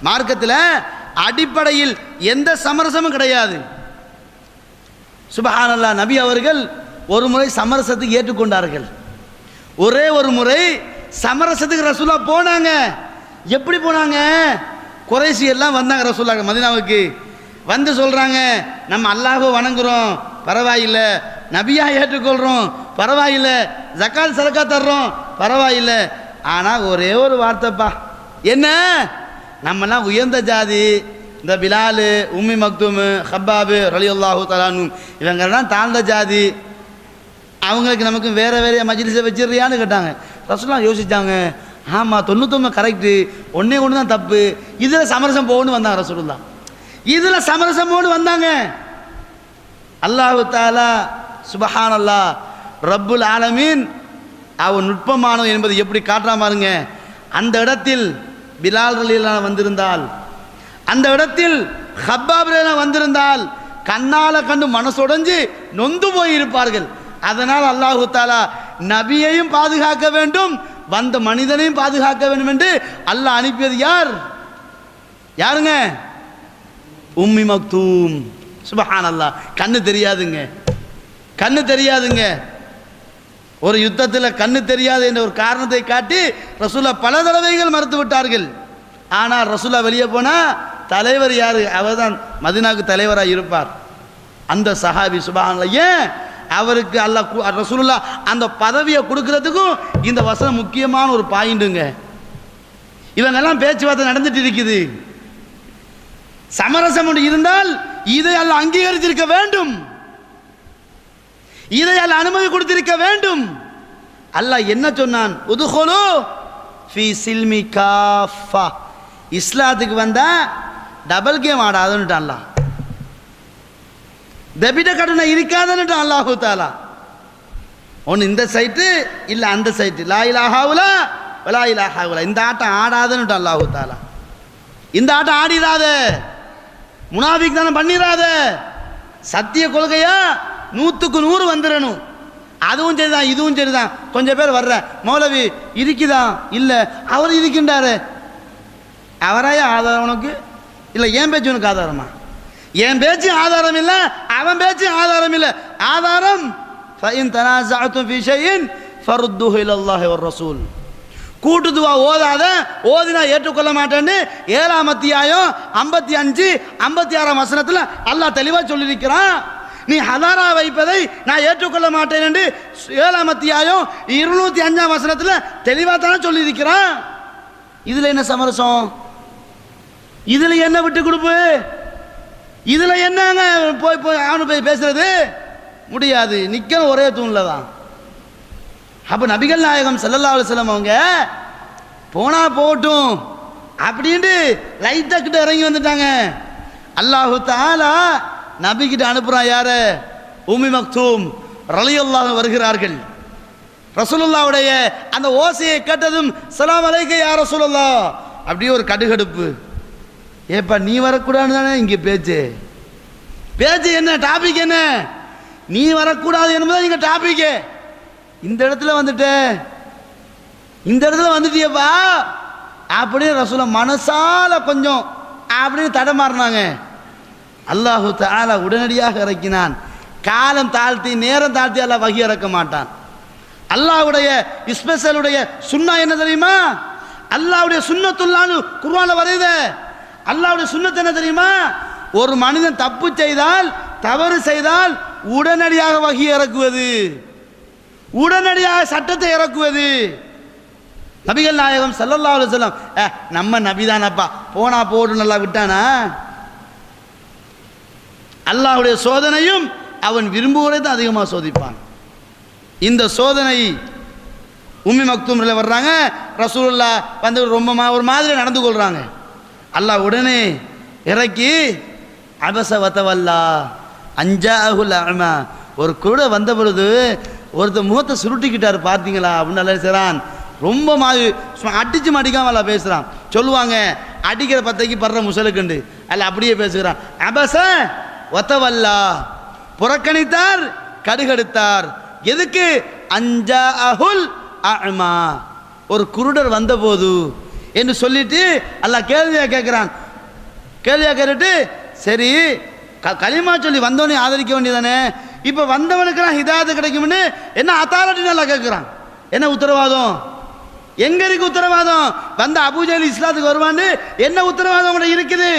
மார்க்கத்தில் அடிப்படையில் எந்த சமரசமும் கிடையாது. சுபஹானல்லா நபி அவர்கள் ஒரு முறை சமரசத்துக்கு ஏற்றுக்கொண்டார்கள். ஒரே ஒரு முறை சமரசத்துக்கு ரசூலா போனாங்க. எப்படி போனாங்க? குறைசி எல்லாம் வந்தாங்க ரசூலா மதினாவுக்கு. வந்து சொல்கிறாங்க நம்ம அல்லாஹோ வணங்குறோம் பரவாயில்லை. நபியா ஏற்றுக்கொள்கிறோம் பரவாயில்லை. ஜக்காத் சரக்கா தர்றோம் பரவாயில்லை. ஆனால் ஒரே ஒரு வார்த்தைப்பா. என்ன? நம்மலாம் உயர்ந்த ஜாதி. இந்த பிலாலு உம்மி மக்தூமு ஹப்பாபு ரலியுல்லாஹு தலானு இவங்கெல்லாம் தாழ்ந்த ஜாதி. அவங்களுக்கு நமக்கு வேற வேறைய மஜ்லிஸை வச்சிடுறியான்னு கேட்டாங்க. ரசூலாம் யோசிச்சாங்க ஆமாம் தொண்ணூத்தொம்பது கரெக்டு ஒன்றே ஒன்று தான் தப்பு. இதில் சமரசம் போகணும்னு வந்தாங்க ரசூலுல்லா இதில் சமரசம் போகணும் வந்தாங்க. அல்லாஹு தாலா சுபஹான் அல்லா ரப்புல் ஆலமீன். அவன் நுட்பமானவன் என்பதை எப்படி காட்டுறா பாருங்க. அந்த இடத்தில் பிலால் ரலியல்லாஹு வந்திருந்தால் அந்த இடத்தில் ஹப்பாப் வந்திருந்தால் கண்ணால கண்டு மனசுடைஞ்சு நொந்து போய் இருப்பார்கள் அதனால் அல்லாஹு தாலா நபியையும் பாதுகாக்க வேண்டும் வந்த மனிதனையும் பாதுகாக்க வேண்டும் என்று அல்லாஹ் அனுப்பியது யார்? யாருங்க? உம்மி மக்தூம். சுபஹான் அல்லாஹ் கண்ணு தெரியாதுங்க. கண்ணு தெரியாதுங்க. ஒரு யுத்தத்தில் கண்ணு தெரியாது என்ற ஒரு காரணத்தை காட்டி ரசூலா பல தடவைகள் மறுத்து விட்டார்கள். ஆனால் ரசூலா வெளியே போனால் தலைவர் யார்? அவர் தான் மதினாவுக்கு தலைவராக இருப்பார். அந்த சஹாபி சுபஹான்ல ஏன் அவருக்கு அல்ல கு- ரசூலுல்லா அந்த பதவியை கொடுக்கறதுக்கும் இந்த வசனம் முக்கியமான ஒரு பாயிண்ட்டுங்க. இவங்கெல்லாம் பேச்சுவார்த்தை நடந்துட்டு இருக்குது. சமரசம் ஒன்று இருந்தால் இதை அல்ல அங்கீகரித்திருக்க வேண்டும். இதை அல்ல அனுமதி கொடுத்திருக்க வேண்டும். அல்லாஹ் என்ன சொன்னான்? உதுஹோலோ ஃபி சில்மி காஃபா. இஸ்லாத்துக்கு வந்தா டபுள் கேம் ஆடாதுன்னுட்டு அல்லாஹ். டெபிட்ட கடனை இருக்காதுன்னுட்டான் அல்லாஹு தாலா ஒன்று இந்த சைட்டு இல்லை அந்த சைட்டு. லா இலாஹாவுல லா இலாஹாவுல இந்த ஆட்டம் ஆடாதுன்னுட்டான் அல்லாஹு தாலா இந்த ஆட்டம் ஆடிடாத முனாபிக் தானே பண்ணிடாத சத்திய கொள்கையா நூற்றுக்கு நூறு வந்துடணும் அதுவும் சரிதான் இதுவும் சரிதான். கொஞ்சம் பேர் வர்ற மௌலவி இருக்குதான் இல்லை. அவர் இருக்கின்றாரு. அவராய ஆதாரம் உனக்கு? இல்லை என் பேச்சு உனக்கு ஆதாரமா? என் பேச்சு ஆதாரம் இல்லை அவன் பேச்சு ஆதாரம் இல்லை. ஆதாரம் ஃபைன் தனாசாத்தும் ஃபி ஃபருத்துஹு இலல்லாஹி ரசூல். கூட்டுதுவா ஓதாத. ஓதினா ஏற்றுக்கொள்ள மாட்டேன்னு ஏழாம் அத்தியாயம் ஐம்பத்தி அஞ்சு ஐம்பத்தி ஆறாம் வசனத்தில் அல்லாஹ் தெளிவாக சொல்லியிருக்கிறான். நீ ஹதாரா வைப்பதை நான் ஏற்றுக்கொள்ள மாட்டேன் என்று ஏழாம் அத்தியாயம் இருநூத்தி அஞ்சாம் வசனத்தில் தெளிவாக தானே சொல்லியிருக்கிறான். இதில் என்ன சமரசம்? இதில் என்ன விட்டு கொடுப்பு? இதில் என்னங்க போய் போய் அவனு போய் பேசுறது? முடியாது. நிற்கணும் ஒரே தூணில் தான். அப்போ நபிகள் நாயகம் ஸல்லல்லாஹு செல்லம் அவங்க போனா போகட்டும் அப்படின்ட்டு லைட்டாக கிட்ட இறங்கி வந்துட்டாங்க. அல்லாஹு தாலா நபிக்கிட்ட அனுப்புகிறான் யாரு? உமி மக்தூம் ரலியல்லாஹு வருகிறார்கள். ரசூலுல்லாவுடைய அந்த ஓசையை கேட்டதும் சலாம் அலைக்க யார் ரசூலுல்லா அப்படியே ஒரு கடுகடுப்பு. ஏப்பா நீ வரக்கூடாது தானே இங்கே பேச்சு? பேச்சு என்ன? டாபிக் என்ன? நீ வரக்கூடாது என்பதான் இங்கே டாபிக்கு இந்த இடத்துல வந்துட்ட. இந்த இடத்துல வந்துட்டியப்பா. அப்படின்னு ரசூல மனசால கொஞ்சம் அப்படின்னு தடமாறினாங்க. அல்லாஹு தஆலா உடனடியாக இறக்கினான். காலம் தாழ்த்தி நேரம் தாழ்த்தி அல்லாஹ் வகி இறக்க மாட்டான். அல்லாஹுடைய இஸ்பெஷலுடைய சுண்ணா என்ன தெரியுமா? அல்லாவுடைய சுண்ணத்துள்ளான்னு குர்ஆன்ல வருது. அல்லாவுடைய சுண்ணத்து என்ன தெரியுமா? ஒரு மனிதன் தப்பு செய்தால் தவறு செய்தால் உடனடியாக வகி இறக்குவது. உடனடியாக சட்டத்தை இறக்குவது. நபிகள் நாயகம் ஸல்லல்லாஹு அலுவலம் "ஏ, நம்ம நபிதானப்பா. போனா போடு நல்லா விட்டானா? அல்லாவுடைய சோதனையும் அவன் விரும்புவதை தான் அதிகமாக சோதிப்பான். இந்த சோதனை உம்மி மக்தூமில் வர்றாங்க. ரசூலுல்லா வந்து ரொம்ப மா- ஒரு மாதிரி நடந்து கொள்கிறாங்க அல்லாஹ் உடனே இறக்கி அபச வத்தவல்லா அஞ்சாஹுல் அமா ஒரு கூட வந்த பொழுது ஒருத்தர் முகத்தை சுருட்டிக்கிட்டாரு பார்த்தீங்களா? அப்படின்னு நல்லா செய்கிறான் ரொம்ப மாதிரி சும்மா அடிச்சு மடிக்காம அல்ல பேசுகிறான் சொல்லுவாங்க அடிக்கிற பத்தைக்கு படுற முசலுக்குண்டு அல்ல அப்படியே பேசுகிறான். அபச ஒத்தவல்லா புறக்கணித்தார் கடுகெடுத்தார். எதுக்கு? அஞ்சா அஹுல் அமா ஒரு குருடர் வந்தபோது என்று சொல்லிட்டு அல்லாஹ் கேள்வியா கேட்குறான். கேள்வியாக கேட்டுட்டு சரி க களிமா சொல்லி வந்தவனே ஆதரிக்க வேண்டியதானே? இப்போ வந்தவனுக்கெல்லாம் ஹிதாயத்து கிடைக்கும்னு என்ன அத்தாரிட்டி நல்லா கேட்குறான். என்ன உத்தரவாதம்? எங்க இருக்கு உத்தரவாதம்? வந்த அபூஜல் இஸ்லாத்துக்கு வருவான்னு என்ன உத்தரவாதம் உங்கள்கிட்ட இருக்குது?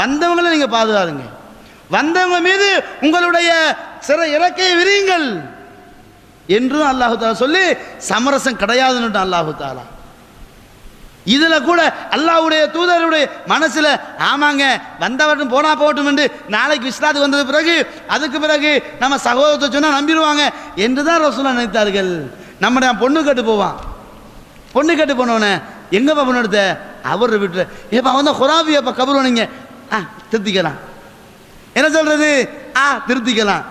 வந்தவங்களை நீங்கள் பாதுகாருங்க வந்தவங்க மீது உங்களுடைய சிற இறக்கையை விரியுங்கள் என்றும் அல்லாஹு தாலா சொல்லி சமரசம் கிடையாதுன்னு அல்லாஹு தாலா இதுல கூட அல்லாவுடைய தூதருடைய மனசுல ஆமாங்க வந்தவட்டும் போனா போகட்டும் என்று நாளைக்கு விஸ்லாத்துக்கு வந்தது பிறகு அதுக்கு பிறகு நம்ம சகோதரத்தை சொன்னா நம்பிடுவாங்க என்று தான் ரசூலா நினைத்தார்கள். நம்முடைய பொண்ணு கட்டு போவான். பொண்ணு கட்டு போனவனே எங்கேப்பா பொண்ணு எடுத்த? அவர் வீட்டில் ஏப்பா அவன் தான் குராபி ஆ திருத்திக்கலாம். என்ன சொல்கிறது ஆ திருத்திக்கலாம்.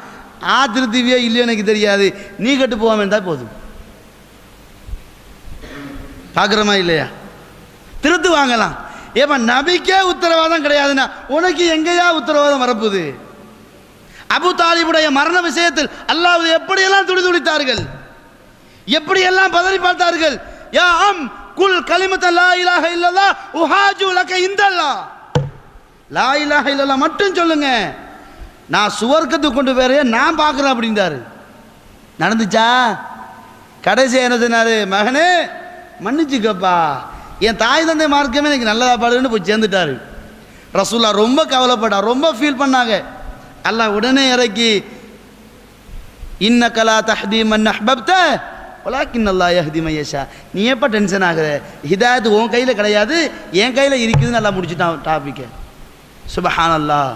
ஆ திருத்திவியோ இல்லையோ எனக்கு தெரியாது. நீ கட்டு போவாம இருந்தால் போதும். பார்க்குறோமா இல்லையா? திருத்து வாங்கலாம். ஏப்பா நபிக்கே உத்தரவாதம் கிடையாதுன்னா உனக்கு எங்கேயா உத்தரவாதம் வரப்புது அபு தாலிபுடைய மரண விஷயத்தில் அல்லாஹ் எப்படியெல்லாம் துடி துடித்தார்கள்? எப்படியெல்லாம் பதறி பார்த்தார்கள்? யா அம் குல் கலிமத்தல்லா லா இல்லல்லா உஹாஜு லக இந்தல்லா. லா இலாஹ இல்லல்லா மட்டும் சொல்லுங்க. நான் சுவர்க்கத்துக்கு கொண்டு போறேன் நான் பார்க்குறேன் அப்படின்றாரு நடந்துச்சா? கடைசி என்ன சொன்னார் மகனே மன்னிச்சுக்கப்பா. என் தாய் தந்தை மார்க்கமே எனக்கு நல்லதா பாடுன்னு போய் சேர்ந்துட்டாரு. ரசூல்லா ரொம்ப கவலைப்பட்டா ரொம்ப ஃபீல் பண்ணாங்க. அல்லாஹ் உடனே இறக்கி இன்ன கலா மன் அஹ்பப்த ஒலா கிண்ணல்லா யஹதி மையஷா நீ எப்போ டென்ஷன் ஆகுற? ஹிதாயத்து உன் கையில் கிடையாது என் கையில் இருக்குதுன்னு நல்லா முடிச்சுட்டான் டாப்பிக்கை சுபஹான் அல்லாஹ்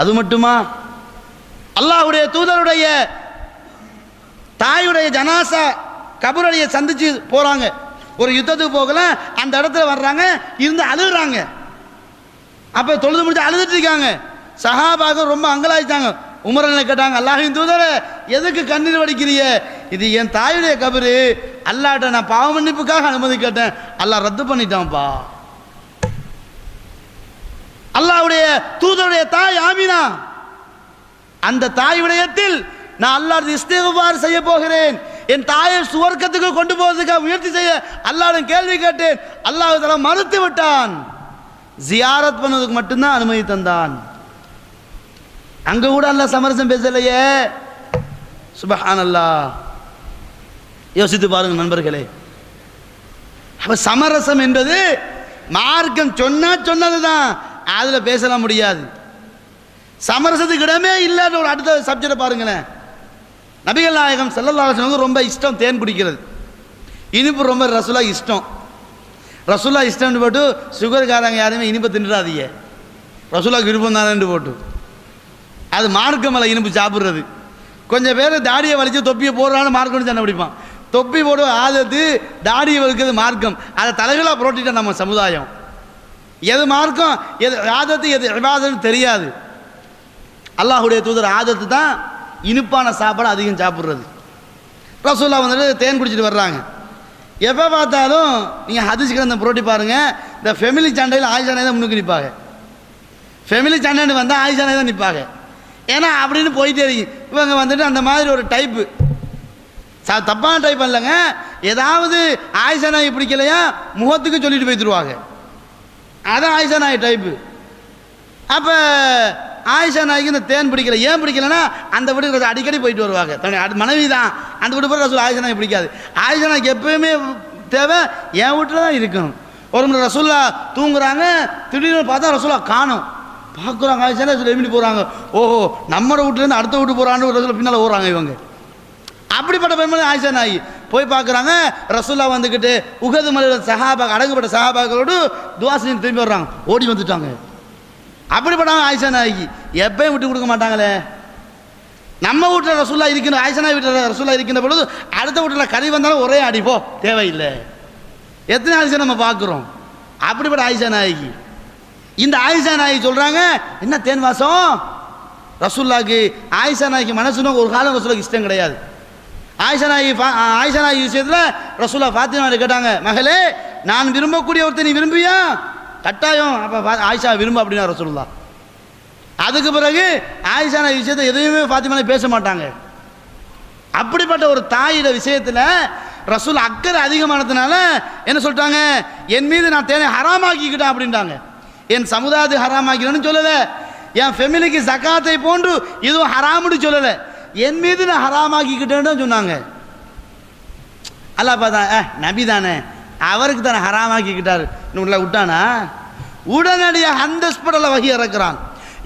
அது மட்டுமா? அல்லாஹ்வுடைய தூதருடைய தாயுடைய ஜனாசா கபருடைய சந்திச்சு போறாங்க. ஒரு யுத்தத்துக்கு போகல அந்த இடத்துல வர்றாங்க இருந்து அழுகுறாங்க. அப்ப தொழுது முடிச்சு அழுதுட்டு இருக்காங்க. சஹாபாக ரொம்ப அங்கலாயிட்டாங்க உமரனை கேட்டாங்க அல்லாஹின் தூதர எதுக்கு கண்ணீர் வடிக்கிறிய இது என் தாயுடைய கபரு. அல்லாட்ட நான் பாவ மன்னிப்புக்காக அனுமதி கேட்டேன். அல்லாஹ் ரத்து பண்ணிட்டான்ப்பா. அல்லாவுடைய தூதருடைய தாய் ஆமினா. அந்த தாய் விடயத்தில் நான் அல்லாஹ் இஸ்திகுபார் செய்ய போகிறேன். என் தாயை சுவர்க்கத்துக்கு கொண்டு போவதற்காக முயற்சி செய்ய அல்லாவிடம் கேள்வி கேட்டேன். அல்லாஹ் தலா மறுத்து விட்டான். ஜியாரத் பண்ணதுக்கு மட்டும்தான் அனுமதி தந்தான். அங்க கூட அல்ல சமரசம் பேசலையே. சுபஹான் அல்லாஹ் யோசித்து பாருங்க நண்பர்களே. அப்ப சமரசம் என்பது மார்க்கம் சொன்னா சொன்னதுதான். அதில் பேசலாம் முடியாது. சமரசத்துக்கு இடமே இல்லாத ஒரு அடுத்த சப்ஜெக்டை பாருங்களேன். நபிகள் நாயகம் செல்லல்லாசனுக்கு ரொம்ப இஷ்டம் தேன் குடிக்கிறது இனிப்பு ரொம்ப ரசுலா இஷ்டம். ரசுல்லா இஷ்டம்னு போட்டு சுகர்காரங்க யாருமே இனிப்பை தின்னுறாதீங்க ரசுலாக்கு விருப்பம் தானேன்னு போட்டு. அது மார்க்கமலை இனிப்பு சாப்பிட்றது. கொஞ்சம் பேர் தாடியை வலிச்சு தொப்பியை போடுறான்னு மார்க்கம்னு சண்டை பிடிப்பான். தொப்பி போடும் ஆதத்து தாடியை வலிக்கிறது மார்க்கம். அதை தலைகளாக புரோட்டிட்டோம் நம்ம சமுதாயம். எது மார்க்கம் எது ஆதத்து எது விவாதம்னு தெரியாது. அல்லாஹுடைய தூதர் ஆதத்து தான் இனிப்பான சாப்பாடு அதிகம் சாப்பிட்றது. ரசோல்லா வந்துட்டு தேன் குடிச்சிட்டு வர்றாங்க. எப்போ பார்த்தாலும் நீங்கள் ஹதீஸ் கிடந்த புரோட்டி பாருங்கள் இந்த ஃபெமிலி சண்டையில் ஆயிஷானே தான் முன்னுக்கு நிற்பாங்க. ஃபெமிலி சண்டைன்னு வந்தால் ஆயிஷானே தான் நிற்பாங்க. ஏன்னா அப்படின்னு போயிட்டே இருக்கு. இவங்க வந்துட்டு அந்த மாதிரி ஒரு டைப்பு ச தப்பான டைப் இல்லைங்க ஏதாவது ஆயிஷா நாய் பிடிக்கலையா முகத்துக்கு சொல்லிட்டு போய்த்துருவாங்க அதான் ஆயிஷா நாய் டைப்பு அப்போ ஆயிஷா நாய்க்கு இந்த தேன் பிடிக்கல. ஏன் பிடிக்கலன்னா அந்த வீட்டுக்கு ரசூல் அடிக்கடி போயிட்டு வருவாங்க. தன்னுடைய மனைவி தான் அந்த வீட்டு போய் ரசூல் ஆயிஷா நாய் பிடிக்காது. ஆயிஷா நாய்க்கு எப்பயுமே தேவை என் வீட்டில் தான் இருக்கணும். ஒரு முறை ரசூல்லா தூங்குறாங்க திடீர்னு பார்த்தா ரசூல்லா காணும். பார்க்குறாங்க ஆயிஷா ரசூல் எப்படி போகிறாங்க ஓஹோ நம்ம வீட்டுலேருந்து அடுத்த வீட்டு போகிறான்னு ஒரு ரசூல் பின்னால் ஓடுறாங்க இவங்க. அப்படிப்பட்ட பெண்மணி ஆயிஷா நாய் போய் பார்க்குறாங்க. ரசூல்லா வந்துக்கிட்டு உகது மலையில் சஹாபா அடங்குப்பட்ட சஹாபாக்களோடு துவா செஞ்சு திரும்பி வர்றாங்க. ஓடி வந்துட்டாங்க. அப்படிப்பட்டவங்க ஆயிஷா நாய்க்கு எப்பயும் விட்டு கொடுக்க மாட்டாங்களே. நம்ம வீட்டில் ரசூல்லா இருக்கணும். ஆயிஷனா வீட்டில் ரசூல்லா இருக்கின்ற பொழுது அடுத்த வீட்டில் கறி வந்தாலும் ஒரே அடி தேவையில்லை. எத்தனை ஆயிஷா நம்ம பார்க்குறோம். அப்படிப்பட்ட ஆயிஷா நாய்க்கு இந்த ஆயிஷா நாயகி சொல்கிறாங்க என்ன தேன் வாசம்? ரசூல்லாக்கு ஆயிஷா நாய்க்கு மனசுன்னு ஒரு காலம் ரசூலாக்கு இஷ்டம் கிடையாது. ஆயிஷா ஆயிஷனாயி விஷயத்தில் ரசூலா ஃபாத்திமா கேட்டாங்க மகளே நான் விரும்பக்கூடிய ஒருத்தர் நீ விரும்பியா கட்டாயம் அப்போ ஆயிஷா விரும்ப அப்படின்னா ரசூல்லா அதுக்கு பிறகு ஆயிஷா விஷயத்தை எதுவுமே ஃபாத்திமா பேச மாட்டாங்க. அப்படிப்பட்ட ஒரு தாயோட விஷயத்தில் ரசூல் அக்கறை அதிகமானதுனால என்ன சொல்லிட்டாங்க என் மீது நான் தேனை ஹராமாக்கிக்கிட்டேன் அப்படின்ட்டாங்க. என் சமுதாயத்தை ஹராமாக்கிறேன்னு சொல்லலை. என் ஃபெமிலிக்கு சக்காத்தை போன்று இதுவும் ஹராமுன்னு சொல்லலை. என் மீது நான் ஹராமாக்கிக்கிட்டேன்னு தான் சொன்னாங்க. அல்லாஹ் பார்த்தா ஏ நபி தானே அவருக்கு தானே ஹராமாக்கிக்கிட்டார். உள்ள விட்டானா? உடனடியாக அந்த ஸ்படல வகி இறக்குறான்.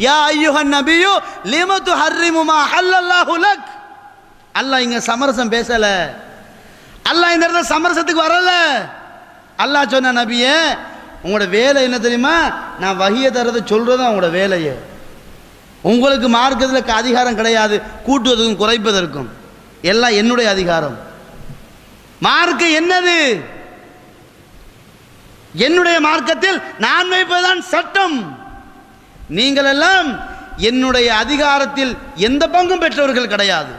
யா ஐயுஹன் நபியோ லிமத்து ஹர்ரிமுமா ஹல்லல்லாஹு லக். அல்லாஹ் இங்க சமரசம் பேசல. அல்லாஹ் இந்த இடத்துல சமரசத்துக்கு வரல. அல்லாஹ் சொன்ன நபியே உங்களோட வேலை என்ன தெரியுமா? நான் வகியை தரதை சொல்றது உங்களோட வேலையை. உங்களுக்கு மார்க்கத்தில் அதிகாரம் கிடையாது கூட்டுவதற்கும் குறைப்பதற்கும். எல்லாம் என்னுடைய அதிகாரம். மார்க்கு என்னது? என்னுடைய மார்க்கத்தில் நான் வைப்பதுதான் சட்டம். நீங்கள் எல்லாம் என்னுடைய அதிகாரத்தில் எந்த பங்கும் பெற்றவர்கள் கிடையாது.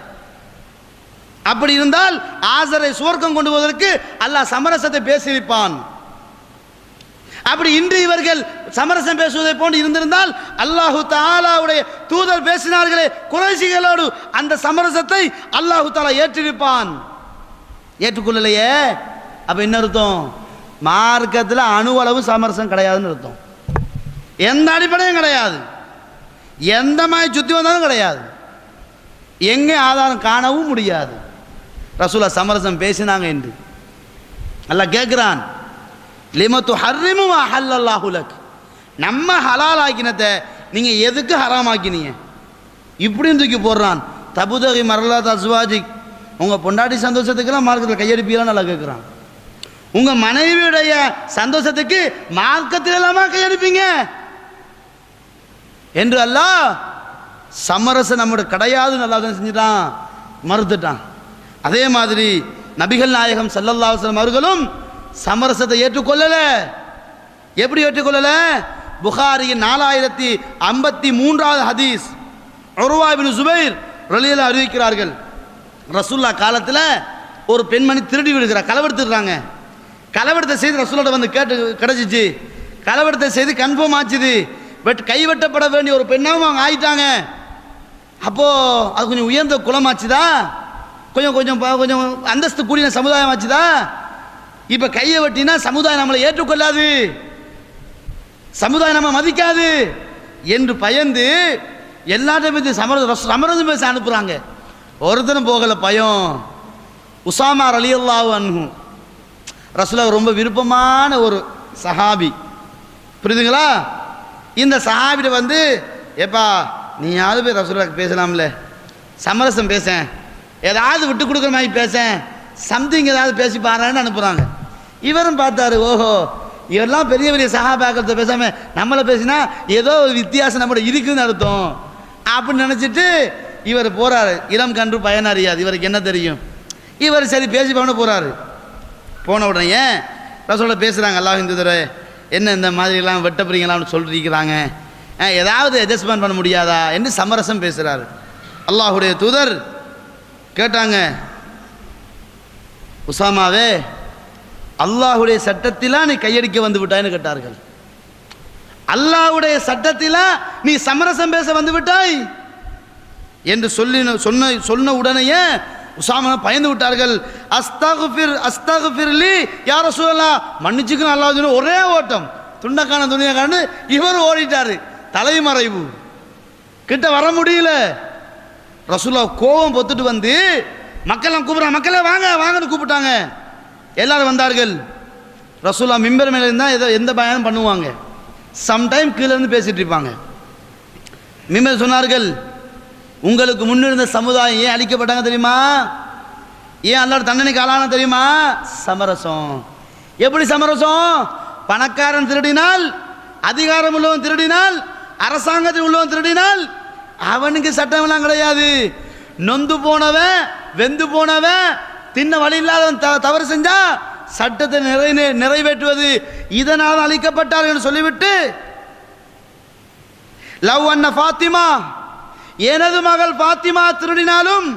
அப்படி இருந்தால் ஆசரை சுவர்க்கம் கொண்டு போவதற்கு அல்லாஹ் சமரசத்தை பேசியிருப்பான். அப்படி இன்று இவர்கள் சமரசம் பேசுவதை போன்று இருந்திருந்தால் அல்லாஹு தாலாவுடைய தூதர் பேசினார்களே குறைசிகளோடு அந்த சமரசத்தை அல்லாஹு தாலா ஏற்றிருப்பான். ஏற்றுக்கொள்ளலையே? அப்ப என்ன அர்த்தம்? மார்க்கத்தில் அணுவளவு சமரசம் கிடையாதுன்னு அர்த்தம். எந்த அடிப்படையும் கிடையாது. எந்த மாதிரி சுற்றி வந்தாலும் கிடையாது. எங்கே ஆதாரம் காணவும் முடியாது. ரசூலா சமரசம் பேசினாங்க என்று நல்லா கேட்குறான். லிமத்து ஹர்ரிமுமா ஹல்லல்லாஹுலக் நம்ம ஹலால் ஆக்கினத்தை நீங்கள் எதுக்கு ஹராம் ஆக்கினீங்க இப்படின்னு தூக்கி போடுறான். தபுதகி மரலா தஸ்வாஜி உங்கள் பொண்டாட்டி சந்தோஷத்துக்கெல்லாம் மார்க்கத்தில் கையெடுப்பீங்களான்னு நல்லா கேட்குறான் உங்கள் மனைவியுடைய சந்தோஷத்துக்கு மார்க்கத்தில் எல்லாமா கையெடுப்பீங்க? என்று அல்ல சமரசம் நம்மளோட கிடையாது நல்லா தான் செஞ்சுட்டான். மறுத்துட்டான். அதே மாதிரி நபிகள் நாயகம் ஸல்லல்லாஹு அவர்களும் சமரசத்தை ஏற்றுக்கொள்ளல. எப்படி ஏற்றுக்கொள்ளல? புகாரியின் நாலாயிரத்தி ஐம்பத்தி மூன்றாவது ஹதீஸ். உருவா சுபைர் ரலியல்லாஹு அறிவிக்கிறார்கள். ரசுல்லா காலத்தில் ஒரு பெண்மணி திருடி விடுகிறார் களவெடுத்துடுறாங்க களவெடுத்த செய்தி ரசூலோட வந்து கேட்டு கிடச்சிச்சு. களவெடுத்த செய்தி கன்ஃபார்ம் ஆச்சுது. பட் கைவெட்டப்பட வேண்டிய ஒரு பெண்ணாகவும் அவங்க ஆயிட்டாங்க. அப்போது அது கொஞ்சம் உயர்ந்த குளமாச்சுதா கொஞ்சம் கொஞ்சம் கொஞ்சம் அந்தஸ்து கூடிய சமுதாயம் ஆச்சுதா? இப்போ கையை வெட்டினா சமுதாயம் நம்மளை ஏற்றுக்கொள்ளாது. சமுதாயம் நம்ம மதிக்காது என்று பயந்து எல்லாத்தையும் பற்றி சமர சமரசம் பேச அனுப்புகிறாங்க ஒருத்தனும் போகலை பயம். உசாமா ரலியல்லாஹு அன்ஹு. ரசூலா ரொம்ப விருப்பமான ஒரு சஹாபி. புரியுதுங்களா? இந்த சஹாபிட்ட வந்து ஏப்பா நீயாவது போய் ரசுலாக்கு பேசலாம்ல? சமரசம் பேச ஏதாவது விட்டு கொடுக்குற மாதிரி பேசேன். சம்திங் ஏதாவது பேசி பாருன்னு அனுப்புகிறாங்க இவரும் பார்த்தாரு ஓஹோ இவரெல்லாம் பெரிய பெரிய சகாபாக்கிறத பேசாமல் நம்மளை பேசினா ஏதோ ஒரு வித்தியாசம் நம்மளோட இருக்குதுன்னு அர்த்தம். அப்படின்னு நினச்சிட்டு இவர் போகிறாரு இளம் கன்று பயன் அறியாது இவருக்கு என்ன தெரியும்? இவர் சரி பேசி பண்ண போகிறாரு போன உடனே ஏன்? ரசோல பேசுகிறாங்க அல்லாஹ் இந்த தடவை என்ன இந்த மாதிரிலாம் வெட்டப்படுறீங்களான்னு சொல்லிருக்கிறாங்க. ஏதாவது அட்ஜஸ்ட்மெண்ட் பண்ண முடியாதா? என்று சமரசம் பேசுகிறாரு அல்லாஹுடைய தூதர் கேட்டாங்க உசாமாவே அல்லாஹுடைய சட்டத்திலா நீ கையடிக்க வந்து விட்டாய்ன்னு கேட்டார்கள். அல்லாஹுடைய சட்டத்திலா நீ சமரசம் பேச வந்து விட்டாய் என்று சொல்லி சொன்ன சொன்ன உடனேயே உசாமன பயந்து விட்டார்கள். அஸ்தகுஃபிர் அஸ்தகுஃபிர்லி யார சொல்லலாம் மன்னிச்சுக்கணும் அல்லாஹ் ஒரே ஓட்டம். துண்டக்கான துணியக்கான இவர் ஓடிட்டாரு தலைமறைவு. கிட்ட வர முடியல. ரசூலா கோபம் பொத்துட்டு வந்து மக்கள்லாம் கூப்பிட்றாங்க மக்களே வாங்க வாங்கன்னு கூப்பிட்டாங்க. எல்லாரும் வந்தார்கள். ரசூலா மிம்பர் மேலே இருந்தால் ஏதோ எந்த பயனும் பண்ணுவாங்க. சம்டைம் கீழே இருந்து பேசிட்டு இருப்பாங்க. மிம்பர் சொன்னார்கள் உங்களுக்கு முன்னிருந்த சமுதாயம் ஏன் அழிக்கப்பட்டாங்க தெரியுமா? ஏன் அல்லாட தண்டனைக்கு ஆளான தெரியுமா? சமரசம். எப்படி சமரசம்? பணக்காரன் திருடினால் அதிகாரம் உள்ளவன் திருடினால் அரசாங்கத்தில் உள்ளவன் திருடினால் அவனுக்கு சட்டமெல்லாம் கிடையாது. நொந்து போனவன் வெந்து போனவன் தின்ன வழி இல்லாதவன் த- தவறு செஞ்சா சட்டத்தை நிறை நிறைவேற்றுவது இதனால் அழிக்கப்பட்டார்கள் என்று சொல்லிவிட்டு லவ் அண்ண ஃபாத்திமா எனது மகள் ஃபாத்திமா திருடினாலும்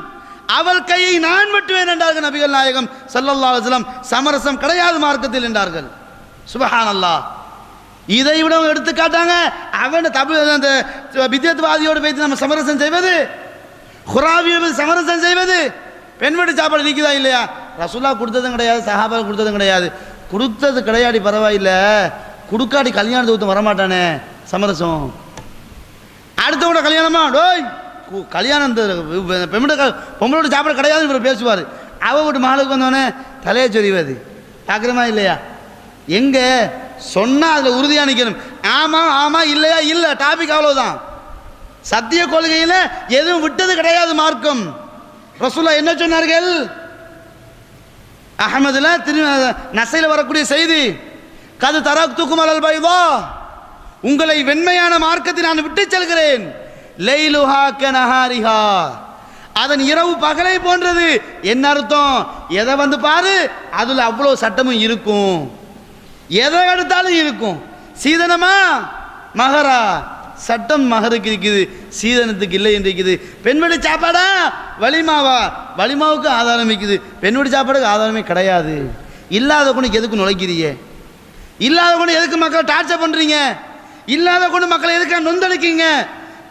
அவள் கையை நான் வெட்டுவேன் என்றார்கள் நபிகள் நாயகம் ஸல்லல்லாஹு சமரசம் கிடையாது மார்க்கத்தில் என்றார்கள். சுபஹானல்லாஹ். இதை விட எடுத்துக்காட்டாங்க எடுத்து காட்டாங்க அவன் தமிழ் அந்த வித்தியத்வாதியோடு வைத்து நம்ம சமரசம் செய்வது ஹுராவியோடு சமரசம் செய்வது பெண் வீட்டு சாப்பாடு நிற்குதா இல்லையா? ரசுல்லா கொடுத்ததும் கிடையாது சஹாபா கொடுத்ததும் கிடையாது. கொடுத்தது கிடையாடி பரவாயில்ல. கொடுக்காடி கல்யாணத்தை ஊற்ற வரமாட்டானே சமரசம். அடுத்தவங்க கல்யாணமா? டோய் கு- கல்யாணம் இந்த பெண்மோட பொம்பளோட சாப்பாடு கிடையாதுன்னு இவர் பேசுவார். அவ வீட்டு மகளுக்கு வந்தோடனே தலையை சொறிவது பார்க்குறமா இல்லையா? எங்க? சொன்னால் அதில் உறுதியாக நிற்கணும் ஆமாம் ஆமாம் இல்லையா? இல்லை டாபிக் அவ்வளோதான் சத்திய கொள்கையில் எதுவும் விட்டது கிடையாது மார்க்கம். ரசூல்லா என்ன சொன்னார்கள்? அகமதுல திரு நசையில் வரக்கூடிய செய்தி கது தரத்துக்கும் அலல் பைதா உங்களை வெண்மையான மார்க்கத்தை நான் விட்டு செல்கிறேன். லைலுஹா கனஹாரிஹா அதன் இரவு பகலை போன்றது. என்ன அர்த்தம்? எதை வந்து பாரு அதுல அவ்வளோ சட்டமும் இருக்கும். எதை எடுத்தாலும் இருக்கும். சீதனமா? மகரா. சட்டம் மகருக்கு இருக்குது சீதனத்துக்கு இல்லை என்று இருக்குது. பெண்வெளி சாப்பாடா? வலிமாவா? வலிமாவுக்கு ஆதாரம் இருக்குது. பெண்வெளி சாப்பாடுக்கு ஆதாரமே கிடையாது. இல்லாத கொண்டு எதுக்கு நுழைக்கிறியே இல்லாத கொண்டு எதுக்கு மக்களை டார்ச்சர் பண்ணுறீங்க இல்லாத கொண்டு மக்களை எதுக்கு நொந்தளிக்கீங்க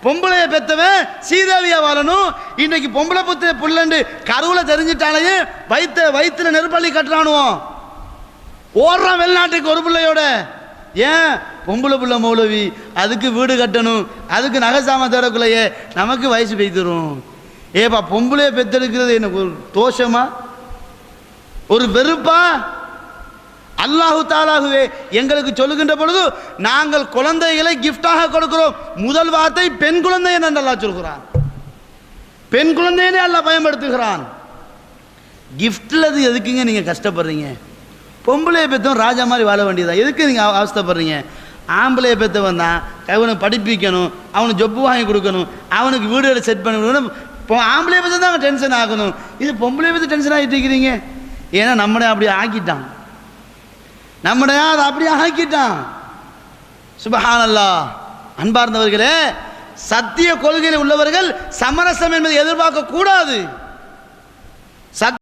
பொம்பளைய பெத்தவன் சீதாவியா வாழணும். இன்னைக்கு பொம்பளை புத்த புள்ளண்டு கருவில் தெரிஞ்சிட்டாலேயே வைத்த வயிற்றுல நெருப்பள்ளி கட்டுறானுவோம் ஓடுறான் வெளிநாட்டுக்கு ஒரு பிள்ளையோட. ஏன்? பொம்பளை புள்ள மௌலவி அதுக்கு வீடு கட்டணும் அதுக்கு நகை சாமான் தரக்குள்ளையே நமக்கு வயசு பெய்திரும். ஏப்பா பொம்பளைய பெத்தெடுக்கிறது எனக்கு ஒரு தோஷமா? ஒரு வெறுப்பா? அல்லாஹு தாலாகுவே எங்களுக்கு சொல்லுகின்ற பொழுது நாங்கள் குழந்தைகளை கிஃப்டாக கொடுக்கிறோம். முதல் வார்த்தை பெண் குழந்தை என்று அல்லா சொல்கிறான். பெண் குழந்தையனே அல்லாஹ் பயன்படுத்துகிறான். கிஃப்டில் அது எதுக்குங்க நீங்கள் கஷ்டப்படுறீங்க? பொம்பளைய பெற்றும் ராஜா மாதிரி வாழ வேண்டியதா எதுக்கு நீங்கள் அவஸ்தைப்படுறீங்க? ஆம்பளைய பெற்றவன் தான். அவனை படிப்பிக்கணும் அவனுக்கு ஜொப்பு வாங்கி கொடுக்கணும் அவனுக்கு வீடுகளை செட் பண்ணி கொடுக்கணும். இப்போ ஆம்பளைய பற்றி தான் அவன் டென்ஷன் ஆகணும். இது பொம்பளை பற்றி டென்ஷன் ஆகிட்டு இருக்கிறீங்க. ஏன்னா நம்மளே அப்படி ஆக்கிட்டான். நம்மளே அதை அப்படி ஆக்கிட்டான். சுபஹானல்லா. அன்பார்ந்தவர்களே சத்திய கொள்கையில் உள்ளவர்கள் சமரசம் என்பதை எதிர்பார்க்க கூடாது சத்